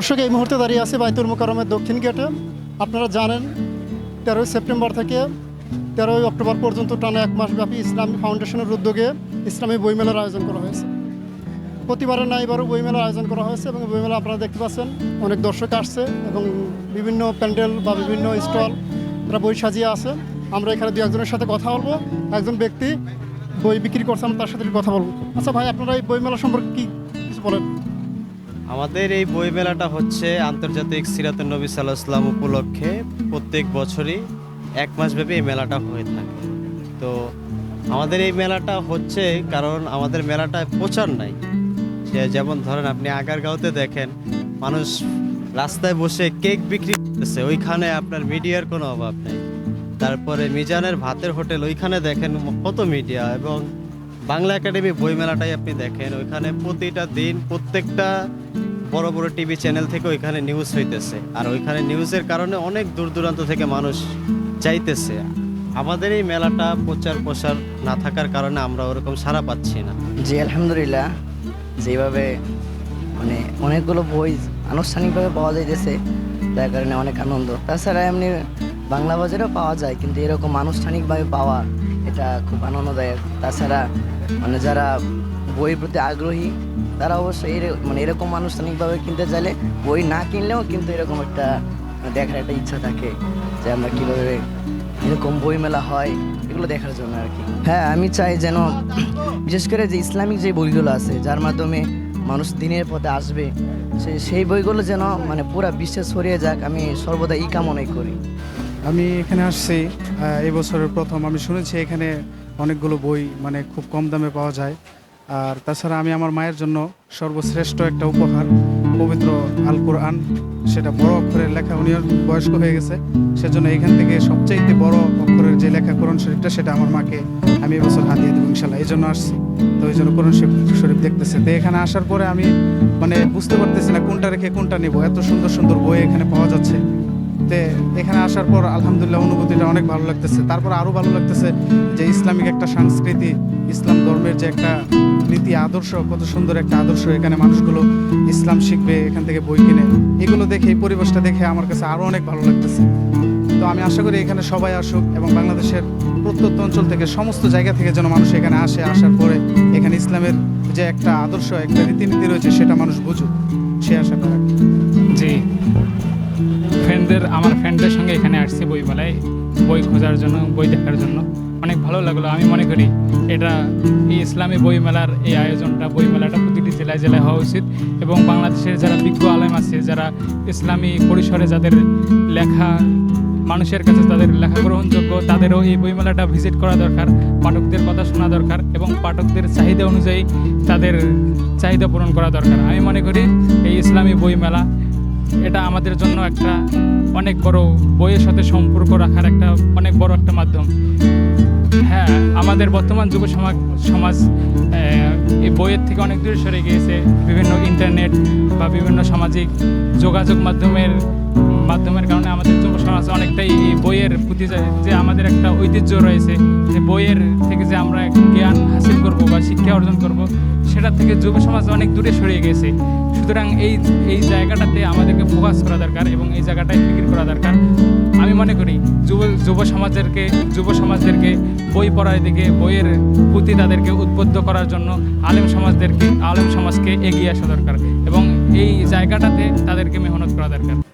দর্শক, এই মুহূর্তে দাঁড়িয়ে আছে বাইতুল মোকারমের দক্ষিণ গেটে। আপনারা জানেন, তেরোই সেপ্টেম্বর থেকে তেরোই অক্টোবর পর্যন্ত টানা এক মাসব্যাপী ইসলামী ফাউন্ডেশনের উদ্যোগে ইসলামী বইমেলার আয়োজন করা হয়েছে। প্রতিবারের না এবারও বইমেলার আয়োজন করা হয়েছে এবং বইমেলা আপনারা দেখতে পাচ্ছেন, অনেক দর্শক আসছে এবং বিভিন্ন প্যান্ডেল বা বিভিন্ন স্টল, তারা বই সাজিয়ে আছে। আমরা এখানে দু একজনের সাথে কথা বলব। একজন ব্যক্তি বই বিক্রি করছে, আমরা তার সাথে কথা বলব। আচ্ছা ভাই, আপনারা এই বইমেলা সম্পর্কে কি কিছু বলেন? আমাদের এই বই মেলাটা হচ্ছে আন্তর্জাতিক সিরাতুল নবী সাল্লাহ ইসলাম উপলক্ষে প্রত্যেক বছরই এক মাসব্যাপী এই মেলাটা হয়ে থাকে। তো আমাদের এই মেলাটা হচ্ছে কারণ আমাদের মেলাটায় প্রচার নাই। সে যেমন ধরেন আপনি আগারগাঁওতে দেখেন, মানুষ রাস্তায় বসে কেক বিক্রি করতেছে, ওইখানে আপনার মিডিয়ার কোনো অভাব নেই। তারপরে মিজানের ভাতের হোটেল, ওইখানে দেখেন কত মিডিয়া এবং বাংলা একাডেমি বই মেলাটাই আপনি দেখেন, ওইখানে প্রতিটা দিন প্রত্যেকটা বড় বড় টিভি চ্যানেল থেকে ওইখানে নিউজ হইতেছে। আর ওইখানে নিউজের কারণে অনেক দূর দূরান্ত থেকে মানুষ চাইতেছে আমাদের এই মেলাটা প্রচার প্রসার না থাকার কারণে আমরা ওরকম সারা পাচ্ছি না। জি, আলহামদুলিল্লাহ। যেভাবে মানে অনেকগুলো বই আনুষ্ঠানিকভাবে পাওয়া যাইতেছে তার কারণে অনেক আনন্দ। তাছাড়া এমনি বাংলা বাজারেও পাওয়া যায়, কিন্তু এরকম আনুষ্ঠানিকভাবে পাওয়া এটা খুব আনন্দদায়ক। তাছাড়া মানে যারা বইয়ের প্রতি আগ্রহী, তারা অবশ্যই মানে এরকম আনুষ্ঠানিকভাবে কিনতে চাইলে বই না কিনলেও কিন্তু এরকম একটা দেখার একটা ইচ্ছা থাকে যে আমরা কীভাবে এরকম বই মেলা হয়, এগুলো দেখার জন্য আর কি। হ্যাঁ আমি চাই যেন বিশেষ করে যে ইসলামিক যে বইগুলো আছে, যার মাধ্যমে মানুষ দিনের পথে আসবে, সে সেই বইগুলো যেন মানে পুরা বিশ্বে ছড়িয়ে যাক, আমি সর্বদা ই কামনাই করি। আমি এখানে আসছি আহ, এই বছরের প্রথম। আমি শুনেছি এখানে অনেকগুলো বই মানে খুব কম দামে পাওয়া যায়। আর তাছাড়া আমি আমার মায়ের জন্য সর্বশ্রেষ্ঠ একটা উপহার পবিত্র আল কোরআন সেটা বড় অক্ষরের লেখা। উনি বয়স্ক হয়ে গেছে সেজন্য এখান থেকে সবচাইতে বড় অক্ষরের যে লেখা কোরআন শরীফটা সেটা আমার মাকে আমি এবছর হাতিয়ে দেবো ইনশাল্লাহ এই জন্য আসছি। তো এই জন্য কোরআন শরীফ দেখতেছে। তো এখানে আসার পরে আমি মানে বুঝতে পারতেছি না কোনটা রেখে কোনটা নেব। এত সুন্দর সুন্দর বই এখানে পাওয়া যাচ্ছে। তে এখানে আসার পর আলহামদুলিল্লাহ অনুভূতিটা অনেক ভালো লাগতেছে। তারপর আরও ভালো লাগতেছে যে ইসলামিক একটা সংস্কৃতি, ইসলাম ধর্মের যে একটা নীতি, আদর্শ, কত সুন্দর একটা আদর্শ এখানে মানুষগুলো ইসলাম শিখবে, এখান থেকে বই কিনে। এগুলো দেখে, এই পরিবেশটা দেখে আমার কাছে আরও অনেক ভালো লাগতেছে। তো আমি আশা করি এখানে সবাই আসুক এবং বাংলাদেশের প্রত্যন্ত অঞ্চল থেকে সমস্ত জায়গা থেকে যেন মানুষ এখানে আসে, আসার পরে এখানে ইসলামের যে একটা আদর্শ, একটা রীতিনীতি রয়েছে, সেটা মানুষ বুঝুক। সে আশা করা। ফ্রেন্ডদের আমার ফ্রেন্ডদের সঙ্গে এখানে আসছি বইমেলায়। বই খোঁজার জন্য, বই দেখার জন্য। অনেক ভালো লাগল, আমি মনে করি এটা এই ইসলামী বইমেলার এই আয়োজনটা, বইমেলাটা প্রতিটি জেলায় জেলায় হওয়া উচিত এবং বাংলাদেশের যারা বিজ্ঞ আলেম আছে, যারা ইসলামী পরিসরে যাদের লেখা, মানুষের কাছে তাদের লেখা গ্রহণযোগ্য, তাদেরও এই বইমেলাটা ভিজিট করা দরকার, পাঠকদের কথা শোনা দরকার এবং পাঠকদের চাহিদা অনুযায়ী তাদের চাহিদা পূরণ করা দরকার। আমি মনে করি এই ইসলামী বইমেলা এটা আমাদের জন্য একটা অনেক বড় বইয়ের সাথে সম্পর্ক রাখার একটা অনেক বড় একটা মাধ্যম। হ্যাঁ আমাদের বর্তমান যুব সমাজ সমাজ এই বইয়ের থেকে অনেক দূরে সরে গিয়েছে। বিভিন্ন ইন্টারনেট বা বিভিন্ন সামাজিক যোগাযোগ মাধ্যমের মাধ্যমের কারণে যুব অনেকটাই বইয়ের প্রতি যে- যে আমাদের একটা ঐতিহ্য রয়েছে, যে বইয়ের থেকে যে আমরা জ্ঞান হাসিল করব বা শিক্ষা অর্জন করব, সেটা থেকে যুব সমাজ অনেক দূরে সরিয়ে গেছে। সুতরাং এই এই জায়গাটাতে আমাদেরকে ফোকাস করা দরকার এবং এই জায়গাটায় ফিকির করা দরকার। আমি মনে করি, যুব যুব সমাজেরকে যুব সমাজদেরকে বই পড়ার দিকে, বইয়ের প্রতি তাদেরকে উদ্বুদ্ধ করার জন্য আলেম সমাজদেরকে আলেম সমাজকে এগিয়ে আসা দরকার এবং এই জায়গাটাতে তাদেরকে মেহনত করা দরকার।